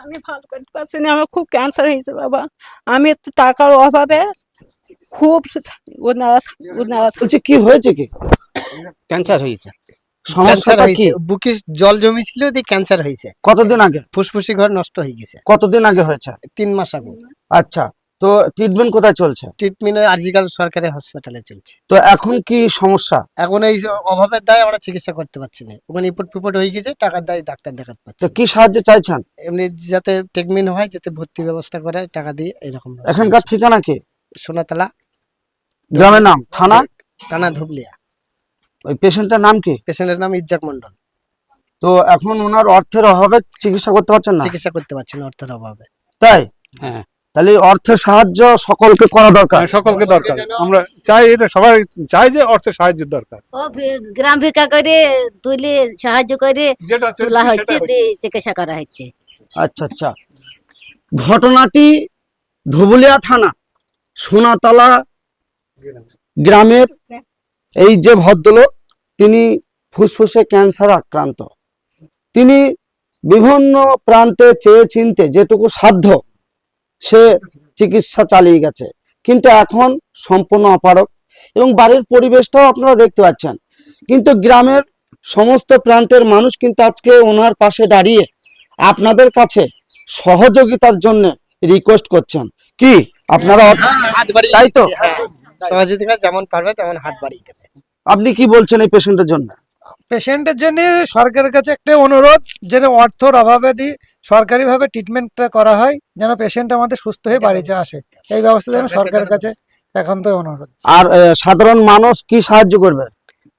আমি ভালো করতে পারছি না আমার খুব ক্যান্সার হয়েছে বাবা। আমি একটু টাকার অভাবে খুব বলছি কি হয়েছে কি? ক্যান্সার হয়েছে। ক্যান্সার সমস্যাটা হয়েছে। বুকে জল জমেছিল দিয়ে ক্যান্সার হয়েছে। কতদিন আগে? ফুসফুসি ঘর নষ্ট হয়ে গেছে। কতদিন আগে হয়েছে? তিন মাস আগে। আচ্ছা। তো ট্রিটমেন্ট কোথায় চলছে? ট্রিটমেন্ট আর্জিকাল সরকারি হসপিটালে চলছে। তো এখন কি সমস্যা? এখন এই অভাবের দায় আমরা চিকিৎসা করতে পারছি না। ওখানে রিপোর্ট ফিপোর্ট হয়ে গেছে টাকার দায় ডাক্তার দেখাতে পারছি তো কি সাহায্য চাইছেন? এমনি যাতে ট্রিটমেন্ট হয় যাতে ভর্তি ব্যবস্থা করে টাকা দিয়ে এরকম এখানকার ঠিকানা কি? সোনাতলা। গ্রামের নাম থানা? থানা ধুবলিয়া। ওই পেশেন্টের নাম কি? পেশেন্টের নাম ইজ্জাক মন্ডল তো এখন ওনার অর্থের অভাবে চিকিৎসা করতে পারছেন না? চিকিৎসা করতে পারছেন অর্থের অভাবে। তাই? হ্যাঁ। তাহলে অর্থের সাহায্য সকলকে করা দরকার। হ্যাঁ, সকলকে দরকার। আমরা চাই এটা সবাই চাই যে অর্থের সাহায্য দরকার। গ্রাম ভিকা করে তুলে সাহায্য করে তোলা হচ্ছে চিকিৎসা করা হচ্ছে। আচ্ছা আচ্ছা। ঘটনাটি ধুবুলিয়া থানা সোনাতলা গ্রামের এই যে ভদ্রলোক তিনি ফুসফুসে ক্যান্সার আক্রান্ত। তিনি বিভিন্ন প্রান্তে চেয়ে চিনতে যেটুকু সাধ্য সে চিকিৎসা চালিয়ে গেছে। কিন্তু এখন সম্পূর্ণ অপারক এবং বাড়ির পরিবেশটাও আপনারা দেখতে পাচ্ছেন। কিন্তু গ্রামের সমস্ত প্রান্তের মানুষ কিন্তু আজকে ওনার পাশে দাঁড়িয়ে আপনাদের কাছে সহযোগিতার জন্য রিকোয়েস্ট করছেন। কি? আপনারা হাত বাড়িয়ে তাই তো? হ্যাঁ। সহযোগিতা যেমন পারবে তেমন হাত বাড়িয়ে দেবে। আপনি কি বলছেন এই পেশেন্টের জন্য? পেশেন্টের জন্য সরকারের কাছে একটা অনুরোধ যেন অর্থর অভাবে দিয়ে সরকারিভাবে ট্রিটমেন্টটা করা হয় যেন পেশেন্ট আমাদের সুস্থ হয়ে বাড়িতে আসে। এই ব্যবস্থা যেন সরকারের কাছে একান্ত অনুরোধ। আর সাধারণ মানুষ কি সাহায্য করবে?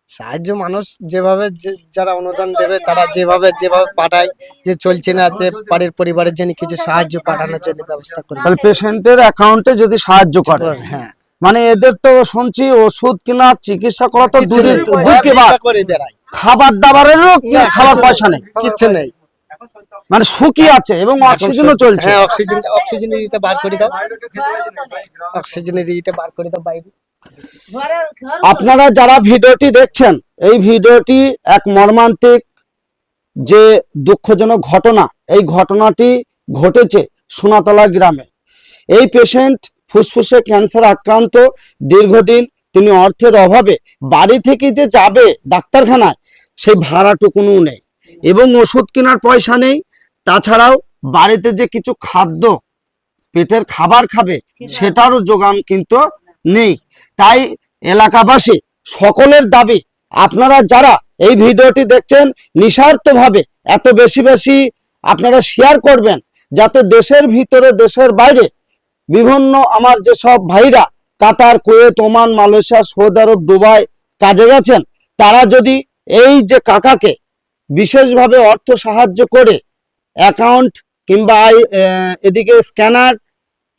সাহায্য মানুষ যেভাবে যে- যারা অনুদান দেবে তারা যেভাবে যেভাবে পাঠায় যে চলছে না যে বাড়ির পরিবারের জন্য কিছু সাহায্য পাঠানোর জন্য ব্যবস্থা করে। তাহলে পেশেন্টের অ্যাকাউন্টে যদি সাহায্য করে। হ্যাঁ। মানে এদের তো শুনছি ওষুধ কিনা চিকিৎসা করা তো খাবার দাবারেরও খাবার পয়সা নেই কিচ্ছু নেই। মানে সুখী আছে এবং অক্সিজেনও চলছে। হ্যাঁ অক্সিজেন অক্সিজেনের ইটা বার করে দাও। অক্সিজেনের ইটা বার করে দাও বাইরে। আপনারা যারা ভিডিওটি দেখছেন এই ভিডিওটি এক মর্মান্তিক যে দুঃখজনক ঘটনা এই ঘটনাটি ঘটেছে সোনাতলা গ্রামে। এই পেশেন্ট ফুসফুসে ক্যান্সার আক্রান্ত দীর্ঘদিন তিনি অর্থের অভাবে বাড়ি থেকে যে যাবে ডাক্তারখানায় সেই ভাড়াটুকুনও নেই। এবং ওষুধ কেনার পয়সা নেই তাছাড়াও বাড়িতে যে কিছু খাদ্য পেটের খাবার খাবে সেটারও যোগান কিন্তু নেই। তাই এলাকাবাসী সকলের দাবি আপনারা যারা এই ভিডিওটি দেখছেন নিঃস্বার্থভাবে এত বেশি বেশি আপনারা শেয়ার করবেন যাতে দেশের ভিতরে দেশের বাইরে বিভিন্ন আমার যেসব ভাইরা Qatar Kuwait Oman Malaysia Saudi Arab Dubai কাজে গেছেন তারা যদি এই যে কাকাকে বিশেষভাবে অর্থ সাহায্য করে অ্যাকাউন্ট কিংবা আই- আহ, এদিকে স্ক্যানার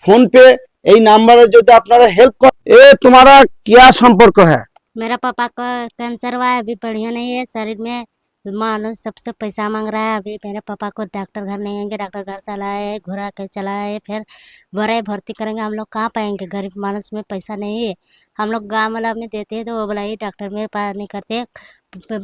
ফোনপে এই নাম্বারে যদি আপনারা হেল্প করেন এ তোমারা क्या সম্পর্ক হ্যাঁ मेरा पापा का कैंसर हुआ है अभी बढ़िया नहीं है शरीर में मानुष सबसे पैसा मांग रहा है अभी मेरे पापा को डॉक्टर घर नहीं आएँगे डॉक्टर घर चलाए घुरा के चलाए फिर बड़े भर्ती करेंगे। हम लोग कहाँ पाएँगे? गरीब मानुष में पैसा नहीं है। हम लोग गाँव वाला में देते हैं तो वो बोला ये डॉक्टर में पा नहीं करते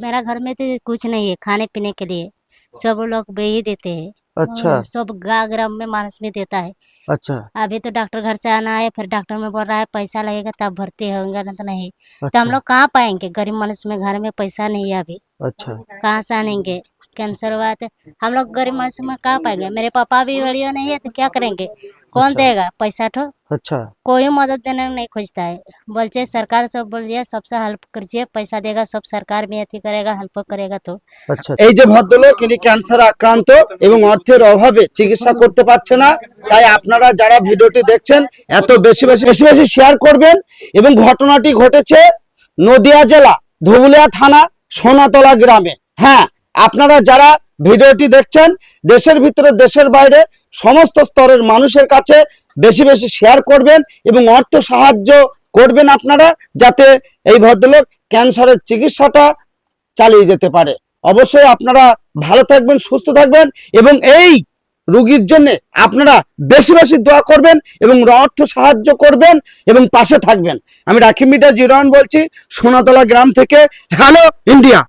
मेरा घर में तो कुछ नहीं है खाने पीने के लिए। सब लोग वही देते हैं। अच्छा। सब गाँव ग्राम में मानस में देता है। अच्छा। अभी तो डॉक्टर घर से आना है फिर डॉक्टर में बोल रहा है पैसा लगेगा तब भर्ती होंगे ना तो नहीं। तो हम अच्छा लोग कहाँ पाएँगे? गरीब मनुष्य में घर में पैसा नहीं है अभी। अच्छा। कहाँ से आनेंगे? कैंसर हुआ तो हम लोग गरीब मनुष्य में कहाँ पाएँगे? मेरे पापा भी बढ़िया नहीं है तो क्या करेंगे? कौन अच्छा। देगा पैसा ठो अच्छा कोई मदद देने को नहीं खोजता है बोलते सरकार सब बोल दिया सबसे हेल्प करिए पैसा देगा सब सरकार में अति करेगा हेल्प करेगा तो আচ্ছা এই যে ভদ্রলোক ইনি ক্যান্সার আক্রান্ত এবং অর্থের অভাবে চিকিৎসা করতে পারছে না তাই আপনারা যারা ভিডিওটি দেখছেন এত বেশি বেশি বেশি বেশি শেয়ার করবেন এবং ঘটনাটি ঘটেছে নদিয়া জেলা ধুবুলিয়া থানা সোনাতলা গ্রামে হ্যাঁ আপনারা যারা ভিডিওটি দেখছেন, দেশের ভিতরে, দেশের বাইরে, সমস্ত স্তরের মানুষের কাছে বেশি বেশি শেয়ার করবেন এবং অর্থ সাহায্য করবেন আপনারা যাতে এই ভদ্রলোক ক্যান্সারের চিকিৎসাটা চালিয়ে যেতে পারে। অবশ্যই আপনারা ভালো থাকবেন, সুস্থ থাকবেন এবং এই রুগীর জন্য আপনারা বেশি বেশি দোয়া করবেন এবং অর্থ সাহায্য করবেন এবং পাশে থাকবেন। আমি রাখি মিটা জিরন বলছি, সোনাতলা গ্রাম থেকে, হ্যালো, ইন্ডিয়া।